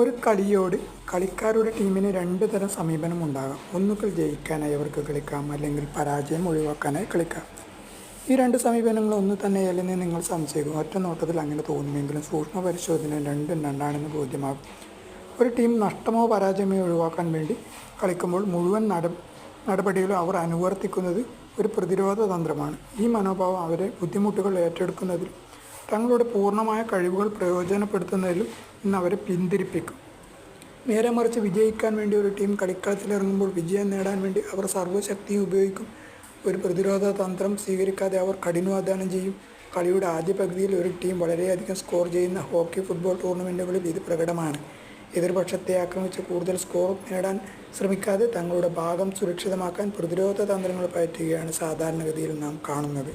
ഒരു കളിയോട് കളിക്കാരുടെ ടീമിന് രണ്ട് തരം സമീപനം ഉണ്ടാകാം. ഒന്നുകിൽ ജയിക്കാനായി അവർക്ക് കളിക്കാം അല്ലെങ്കിൽ പരാജയം ഒഴിവാക്കാനായി കളിക്കാം. ഈ രണ്ട് സമീപനങ്ങൾ ഒന്ന് തന്നെയല്ലെന്ന് നിങ്ങൾ സംശയിക്കും ഒറ്റ നോട്ടത്തിൽ അങ്ങനെ തോന്നുമെങ്കിലും സൂക്ഷ്മ പരിശോധന രണ്ടും രണ്ടാണെന്ന് ബോധ്യമാകും. ഒരു ടീം നഷ്ടമോ പരാജയമോ ഒഴിവാക്കാൻ വേണ്ടി കളിക്കുമ്പോൾ മുഴുവൻ നട നടപടികളും അവർ അനുവർത്തിക്കുന്നത് ഒരു പ്രതിരോധ തന്ത്രമാണ്. ഈ മനോഭാവം അവരെ ബുദ്ധിമുട്ടുകൾ ഏറ്റെടുക്കുന്നതിലും തങ്ങളുടെ പൂർണമായ കഴിവുകൾ പ്രയോജനപ്പെടുത്തുന്നതിലും ഇന്ന് അവരെ പിന്തിരിപ്പിക്കും. നേരെ മറിച്ച് വിജയിക്കാൻ വേണ്ടി ഒരു ടീം കളിക്കളത്തിലിറങ്ങുമ്പോൾ വിജയം നേടാൻ വേണ്ടി അവർ സർവശക്തിയും ഉപയോഗിക്കും. ഒരു പ്രതിരോധ തന്ത്രം സ്വീകരിക്കാതെ അവർ കഠിനാധ്വാനം ചെയ്യും. കളിയുടെ ആദ്യ പകുതിയിൽ ഒരു ടീം വളരെയധികം സ്കോർ ചെയ്യുന്ന ഹോക്കി ഫുട്ബോൾ ടൂർണമെന്റുകളിൽ ഇത് പ്രകടമാണ്. എതിർപക്ഷത്തെ ആക്രമിച്ച് കൂടുതൽ സ്കോർ നേടാൻ ശ്രമിക്കാതെ തങ്ങളുടെ ഭാഗം സുരക്ഷിതമാക്കാൻ പ്രതിരോധ തന്ത്രങ്ങൾ പയറ്റുകയാണ് സാധാരണഗതിയിൽ നാം കാണുന്നത്.